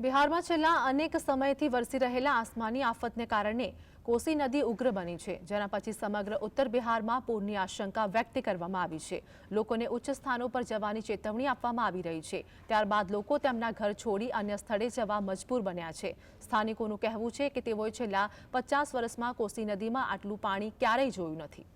બિહારમાં છેલ્લા અનેક સમયથી વરસી રહેલા આસમાની આફતને કારણે કોસી નદી ઉગ્ર બની છે, જેના પછી સમગ્ર ઉત્તર બિહારમાં પૂરની આશંકા વ્યક્ત કરવામાં આવી છે. લોકોને ઉચ્ચ સ્થાનો પર જવાની ચેતવણી આપવામાં આવી રહી છે. ત્યારબાદ લોકો તેમના ઘર છોડી અન્ય સ્થળે જવા મજબૂર બન્યા છે. સ્થાનિકોનું કહેવું છે કે તેઓએ છેલ્લા પચાસ વર્ષમાં કોસી નદીમાં આટલું પાણી ક્યારેય જોયું નથી.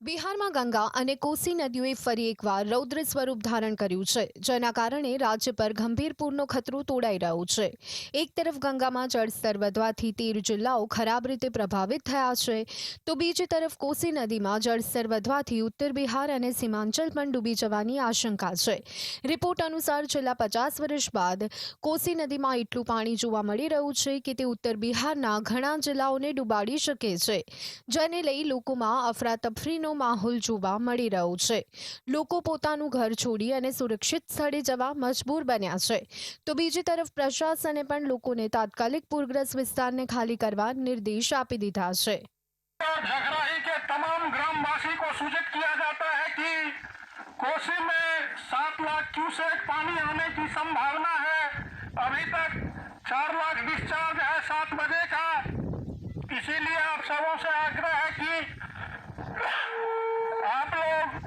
બિહારમાં ગંગા અને કોસી નદીઓએ ફરી એકવાર રૌદ્ર સ્વરૂપ ધારણ કર્યું છે, જેના કારણે રાજ્ય પર ગંભીર પૂરનો ખતરો તોડાઈ રહ્યો છે. એક તરફ ગંગામાં જળસ્તર વધવાથી તેર જિલ્લાઓ ખરાબ રીતે પ્રભાવિત થયા છે, તો બીજી તરફ કોસી નદીમાં જળસ્તર વધવાથી ઉત્તર બિહાર અને સીમાંચલ પણ ડૂબી જવાની આશંકા છે. રિપોર્ટ અનુસાર છેલ્લા પચાસ વર્ષ બાદ કોસી નદીમાં એટલું પાણી જોવા મળી રહ્યું છે કે તે ઉત્તર બિહારના ઘણા જિલ્લાઓને ડૂબાડી શકે છે, જેને લઈ લોકોમાં અફરાતફરીનો માહોલ જોવા મળી રહ્યો છે લોકો પોતાનું ઘર છોડી અને સુરક્ષિત સ્થળે જવા મજબૂર બન્યા છે તો બીજી તરફ પ્રશાસને પણ લોકોને તાત્કાલિક પૂરગ્રસ્ત વિસ્તારને ખાલી કરવા નિર્દેશ આપી દીધા છે झगराही के तमाम ग्रामवासी को सूचित किया जाता है कि कोसी में सात लाख क्यूसेक पानी आने की संभावना है अभी तक चार लाख डिस्चार्ज है सात बजे का इसीलिए आप सबों से आग्रह है कि आप लोग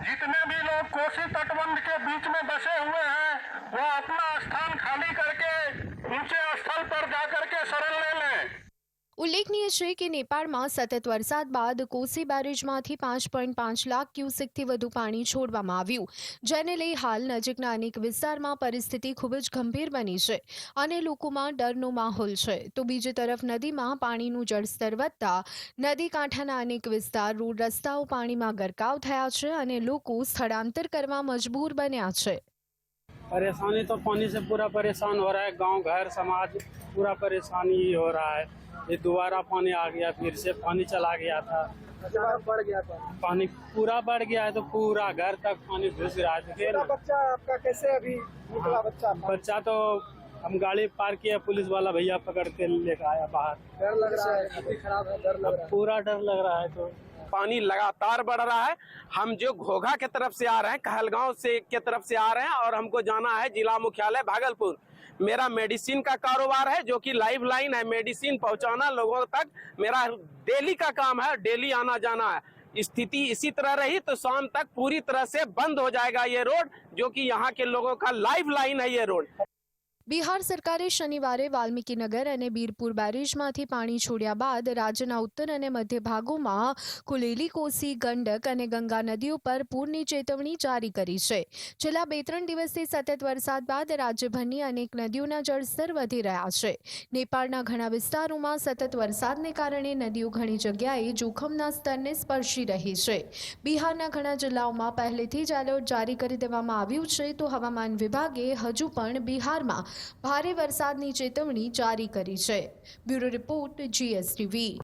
जितने भी लोग कोसी तटबंध के बीच में बसे हुए हैं वो अपना ઉલ્લેખનીય છે કે નેપાળમાં સતત વરસાદ બાદ કોસી બેરેજમાંથી પાંચ પોઈન્ટ પાંચ લાખ ક્યુસેકથી વધુ પાણી છોડવામાં આવ્યું, જેને લઈ હાલ નજીકના અનેક વિસ્તારમાં પરિસ્થિતિ ખૂબ જ ગંભીર બની છે અને લોકોમાં ડરનો માહોલ છે. તો બીજી તરફ નદીમાં પાણીનું જળસ્તર વધતા નદી કાંઠાના અનેક વિસ્તાર, રોડ રસ્તાઓ પાણીમાં ગરકાવ થયા છે અને લોકો સ્થળાંતર કરવા મજબૂર બન્યા છે. પરેશાની તો પાણી પૂરા પરેશાન હો રહા ગાંવ, ઘર, સમાજ पूरा परेशानी ही हो रहा है। ये दोबारा पानी आ गया फिर से पानी चला गया था। बढ़ गया था पानी पूरा बढ़ गया है तो पूरा घर तक पानी घुस रहा है। बच्चा आपका कैसे अभी निकला बच्चा? बच्चा तो हम गाड़ी पार किया पुलिस वाला भैया पकड़ के लेकर आया बाहर। डर लग रहा है खराब है डर लग रहा है। पूरा डर लग रहा है तो पानी लगातार बढ़ रहा है। हम जो घोघा के तरफ़ से आ रहे हैं, कहलगांव से के तरफ़ से आ रहे हैं और हमको जाना है जिला मुख्यालय भागलपुर। मेरा मेडिसिन का कारोबार है, जो कि लाइफ लाइन है, मेडिसिन पहुंचाना लोगों तक मेरा डेली का काम है, डेली आना जाना है। स्थिति इसी तरह रही तो शाम तक पूरी तरह से बंद हो जाएगा ये रोड, जो कि यहाँ के लोगों का लाइफ लाइन है ये रोड। બિહાર સરકારે શનિવારે વાલ્મીકીનગર અને બીરપુર બેરેજમાંથી પાણી છોડ્યા બાદ રાજ્યના ઉત્તર અને મધ્ય ભાગોમાં કુલેલી કોસી, ગંડક અને ગંગા નદીઓ પર પૂરની ચેતવણી જારી કરી છે. છેલ્લા બે ત્રણ દિવસથી સતત વરસાદ બાદ રાજ્યભરની અનેક નદીઓના જળસ્તર વધી રહ્યા છે. નેપાળના ઘણા વિસ્તારોમાં સતત વરસાદને કારણે નદીઓ ઘણી જગ્યાએ જોખમના સ્તરને સ્પર્શી રહી છે. બિહારના ઘણા જિલ્લાઓમાં પહેલેથી જ એલર્ટ જારી કરી દેવામાં આવ્યું છે તો હવામાન વિભાગે હજુ પણ બિહારમાં ભારે વરસાદની ચેતવણી જારી કરી છે. Bureau report GSTV.